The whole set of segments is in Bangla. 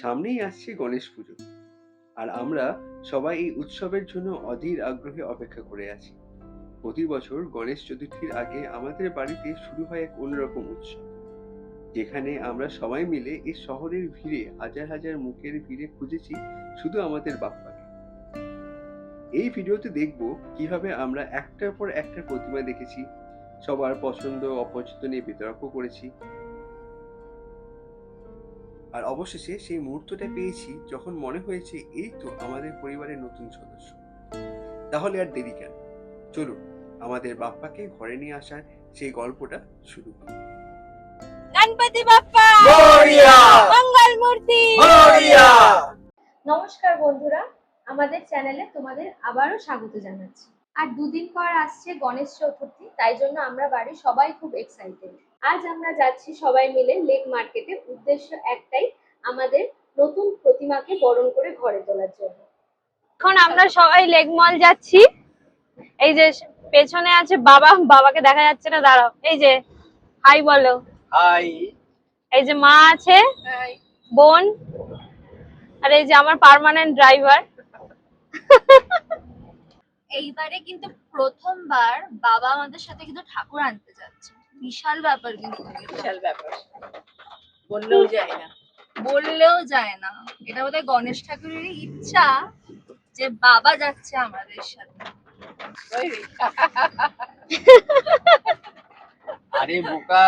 সামনেই আসছে গণেশ পুজো। আর আমরা সবাই এই উৎসবের জন্য অধীর আগ্রহে অপেক্ষা করে আছি। প্রতি বছর গণেশ চতুর্থীর আগে আমাদের বাড়িতে শুরু হয় এক অন্যরকম উৎসব, যেখানে আমরা সবাই মিলে এই শহরের ভিড়ে হাজার হাজার মুখের ভিড়ে খুঁজেছি শুধু আমাদের বাপ্পাকে। এই ভিডিওতে দেখব কীভাবে আমরা একটার পর একটা প্রতিমা দেখেছি, সবার পছন্দ, অপছন্দ নিয়ে বিতর্ক করেছি আর অবশেষে সেই মুহূর্তটা পেয়েছি যখন মনে হয়েছে এই তো আমাদের পরিবারের নতুন সদস্য। তাহলে আর দেরি কেন? চলুন আমাদের বাপ্পাকে ঘরে নিয়ে আসার সেই গল্পটা শুরু করি। গণপতি বাপ্পা! মঙ্গল মূর্তি! নমস্কার বন্ধুরা আমাদের চ্যানেলে তোমাদের আবারও স্বাগত জানাচ্ছি। আর দুদিন পর আসছে গণেশ চতুর্থী তাই জন্য আমরা বাড়ি সবাই খুব এক্সাইটেড আজ আমরা যাচ্ছি সবাই মিলে লেক মার্কেটে উদ্দেশ্য একটাই আমাদের নতুন প্রতিমাকে বরণ করে ঘরে তোলার জন্য। এখন আমরা সবাই লেক মল যাচ্ছি। এই যে পেছনে আছে বাবা বাবাকে দেখা যাচ্ছে না দাঁড়াও। এই যে হাই বলো। হাই। এই যে মা আছে বোন আর এই যে আমার পার্মানেন্ট ড্রাইভার। এইবারে কিন্তু প্রথমবার বাবা আমাদের সাথে কিন্তু ঠাকুর আনতে যাচ্ছে। বিশাল ব্যাপার কিন্তু বিশাল ব্যাপার। বললেও যায় না। বললেও যায় না। এটা বোধহয় গণেশ ঠাকুরেরই ইচ্ছা যে বাবা যাচ্ছে আমাদের সাথে। আরে বোকা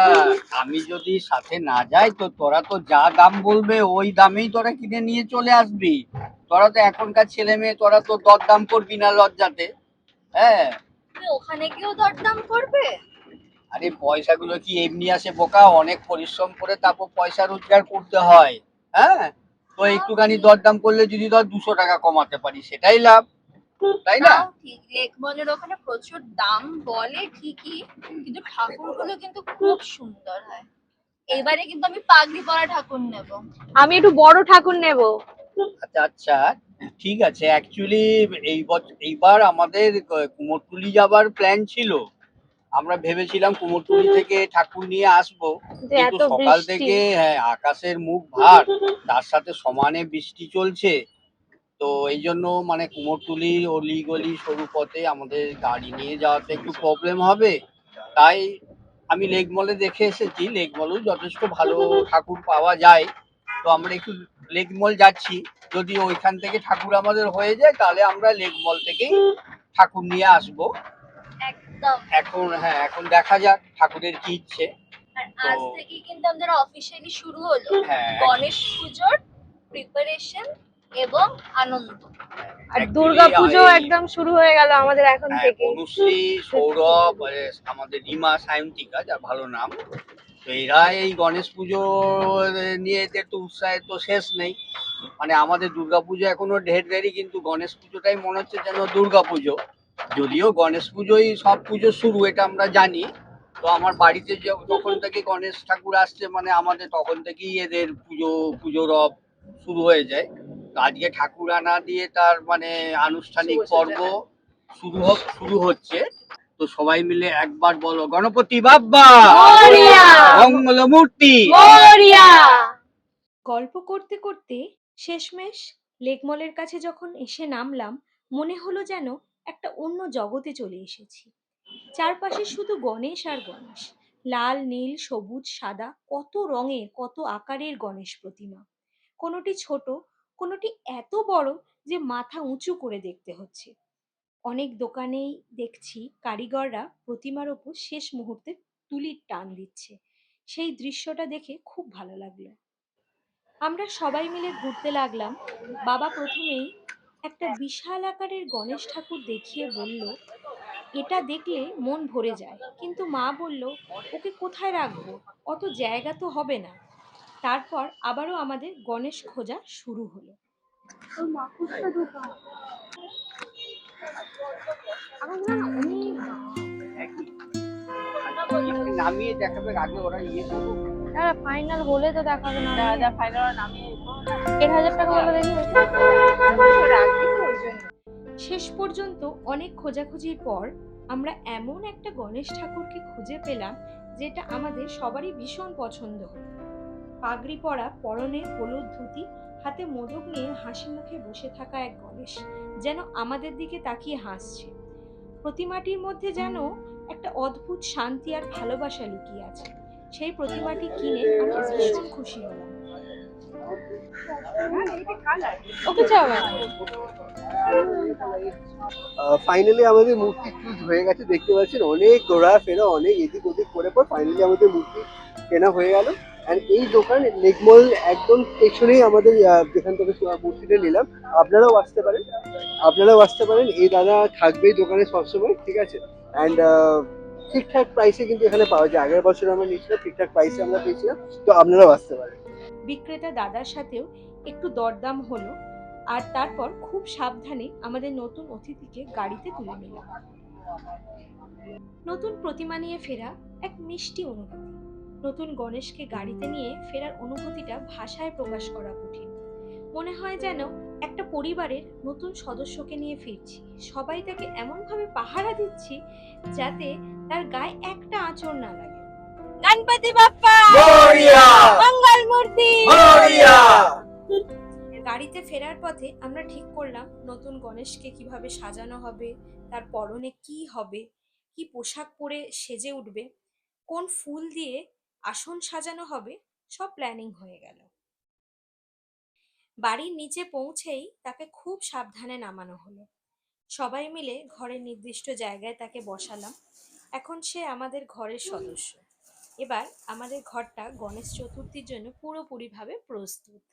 আমি যদি সাথে না যাই তো তোরা তো যা দাম বলবে ওই দামেই তোরা কিনে নিয়ে চলে আসবি। তোরা তো এখনকার ছেলে মেয়ে তোরা তো দরদাম করবি না লজ্জাতে। হ্যাঁ। ওখানে গিয়েও দরদাম করবে? আরে পয়সাগুলো কি এমনি আসে বোকা? অনেক পরিশ্রম করে তারপর পয়সা রোজগার করতে হয়। হ্যাঁ? তো একটুখানি দরদাম করলে যদি ধর দুশো টাকা কমাতে পারি সেটাই লাভ। তাই না? ঠিক লেকমলের ওখানে প্রচুর দাম বলে ঠিকই কিন্তু ঠাকুরগুলো কিন্তু খুব সুন্দর হয়। এবারে কিন্তু আমি পাগড়ি পরা ঠাকুর নেব। আমি একটু বড় ঠাকুর নেব। আচ্ছা আচ্ছা। ঠিক আছে অ্যাকচুয়ালি এই বছর এইবার আমাদের কুমোরটুলি যাবার প্ল্যান ছিল। আমরা ভেবেছিলাম কুমোরটুলি থেকে ঠাকুর নিয়ে আসব কিন্তু সকাল থেকে হ্যাঁ আকাশের মুখ ভার তার সাথে সমানে বৃষ্টি চলছে। তো এই জন্য মানে কুমোরটুলি অলি গলি সরু পথে আমাদের গাড়ি নিয়ে যাওয়াতে একটু প্রবলেম হবে। তাই আমি লেক মলে দেখে এসেছি লেক মলেও যথেষ্ট ভালো ঠাকুর পাওয়া যায়। তো আমরা একটু লেক মল যাচ্ছি। যদি ওইখান থেকে ঠাকুর আমাদের হয়ে যায় তাহলে আমরা লেক মল থেকেই ঠাকুর নিয়ে আসব। একদম। এখন হ্যাঁ এখন দেখা যাক ঠাকুরের কি ইচ্ছে। আর আজ থেকে কিন্তু আমাদের অফিসিয়ালি শুরু হলো হ্যাঁ গণেশ পুজোর প্রিপারেশন এবং আনন্দ। আর দুর্গা পুজো একদম শুরু হয়ে গেল আমাদের এখন হ্যাঁ, থেকে। অনুশ্রী সৌরভ আমাদের রিমা সায়ন্তিকা যার ভালো নাম। তো এরা এই গণেশ পুজো নিয়ে এতে একটু উৎসাহের তো শেষ নেই। মানে আমাদের দুর্গা পুজো এখনও ঢের দেরি কিন্তু গণেশ পুজোটাই মনে হচ্ছে যেন দুর্গা পুজো। যদিও গণেশ পুজোই সব পুজো শুরু এটা আমরা জানি। তো আমার বাড়িতে যে- যখন থেকে গণেশ ঠাকুর আসছে মানে আমাদের তখন থেকেই এদের পুজো পুজো রব শুরু হয়ে যায়। তো আজকে ঠাকুর আনা দিয়ে তার মানে আনুষ্ঠানিক পর্ব শুরু হ- শুরু হচ্ছে। তো সবাই মিলে একবার বলো গণপতি বাব্বা! মরিয়া! মঙ্গল মূর্তি গল্প করতে করতে শেষমেশ লেকমলের কাছে যখন এসে নামলাম মনে হলো যেন একটা অন্য জগতে চলে এসেছি। চারপাশে শুধু গণেশ আর গণেশ। লাল, নীল, সবুজ, সাদা, কত রঙের, কত আকারের গণেশ প্রতিমা। কোনোটি ছোট, কোনোটি এত বড় যে মাথা উঁচু করে দেখতে হচ্ছে। অনেক দোকানেই দেখছি কারিগররা প্রতিমার ওপর শেষ মুহূর্তে তুলির টান দিচ্ছে। সেই দৃশ্যটা দেখে খুব ভালো লাগল। আমরা সবাই মিলে ঘুরতে লাগলাম। বাবা প্রথমেই একটা বিশাল আকারের গণেশ ঠাকুর দেখিয়ে বলল এটা দেখলে মন ভরে যায়। কিন্তু মা বলল ওকে কোথায় রাখব? অত জায়গা তো হবে না। তারপর আবারও আমাদের গণেশ খোঁজা শুরু হলো। নামিয়ে দেখাবে আগে ওরা ইয়ে ফাইনাল হলে তো দেখাবে না। দাদা ফাইনাল নামে দেড় হাজার টাকা বলে জন্য শেষ পর্যন্ত অনেক খোঁজাখুঁজির পর আমরা এমন একটা গণেশ ঠাকুরকে খুঁজে পেলাম যেটা আমাদের সবারই ভীষণ পছন্দ। পাগড়ি পরা পরনে হলুদ ধুতি হাতে মোদক নিয়ে হাসি মুখে বসে থাকা এক গণেশ যেন আমাদের দিকে তাকিয়ে হাসছে। প্রতিমাটির মধ্যে যেন একটা অদ্ভুত শান্তি আর ভালোবাসা লুকিয়ে আছে। সেই প্রতিমাটি কিনে আমি ভীষণ খুশি হলাম। ফাইনালি আমাদের মূর্তি চুজ হয়ে গেছে, দেখতে পাচ্ছেন অনেক ঘোরা ফেরা, অনেক এদিক ওদিক করে পর ফাইনালি আমাদের মূর্তি কেনা হয়ে গেল। অ্যান্ড এই দোকান লেগমল একদম পেছনেই আমাদের যেখান থেকে মূর্তিটা নিলাম। আপনারাও আসতে পারেন, আপনারাও আসতে পারেন, এই দাদা থাকবেই দোকানে সবসময়, ঠিক আছে? অ্যান্ড ঠিকঠাক প্রাইসে কিন্তু এখানে পাওয়া যায়। আগের বছর আমরা নিয়েছিলাম, ঠিকঠাক প্রাইসে আমরা পেয়েছিলাম, তো আপনারাও আসতে পারেন। বিক্রেতা দাদার সাথেও একটু দরদাম হলো আর তারপর খুব সাবধানে আমাদের নতুন অতিথিকে গাড়িতে তুলে নিলাম নতুন প্রতিমা নিয়ে ফেরা এক মিষ্টি অনুভূতি। নতুন গণেশকে গাড়িতে নিয়ে ফেরার অনুভূতিটা ভাষায় প্রকাশ করা কঠিন। মনে হয় যেন একটা পরিবারের নতুন সদস্যকে নিয়ে ফিরছি। সবাই তাকে এমনভাবে পাহারা দিচ্ছি যাতে তার গায়ে একটা আঁচড় না লাগে। গণপতি বাপ্পা। মঙ্গল মূর্তি। গাড়িতে ফেরার পথে আমরা ঠিক করলাম নতুন গণেশকে কীভাবে সাজানো হবে তার পরনে কি হবে কি পোশাক পরে সেজে উঠবে কোন ফুল দিয়ে আসন সাজানো হবে সব প্ল্যানিং হয়ে গেল। বাড়ির নিচে পৌঁছেই তাকে খুব সাবধানে নামানো হলো। সবাই মিলে ঘরের নির্দিষ্ট জায়গায় তাকে বসালাম। এখন সে আমাদের ঘরের সদস্য। এবার আমাদের ঘরটা গণেশ চতুর্থীর জন্য পুরোপুরিভাবে প্রস্তুত।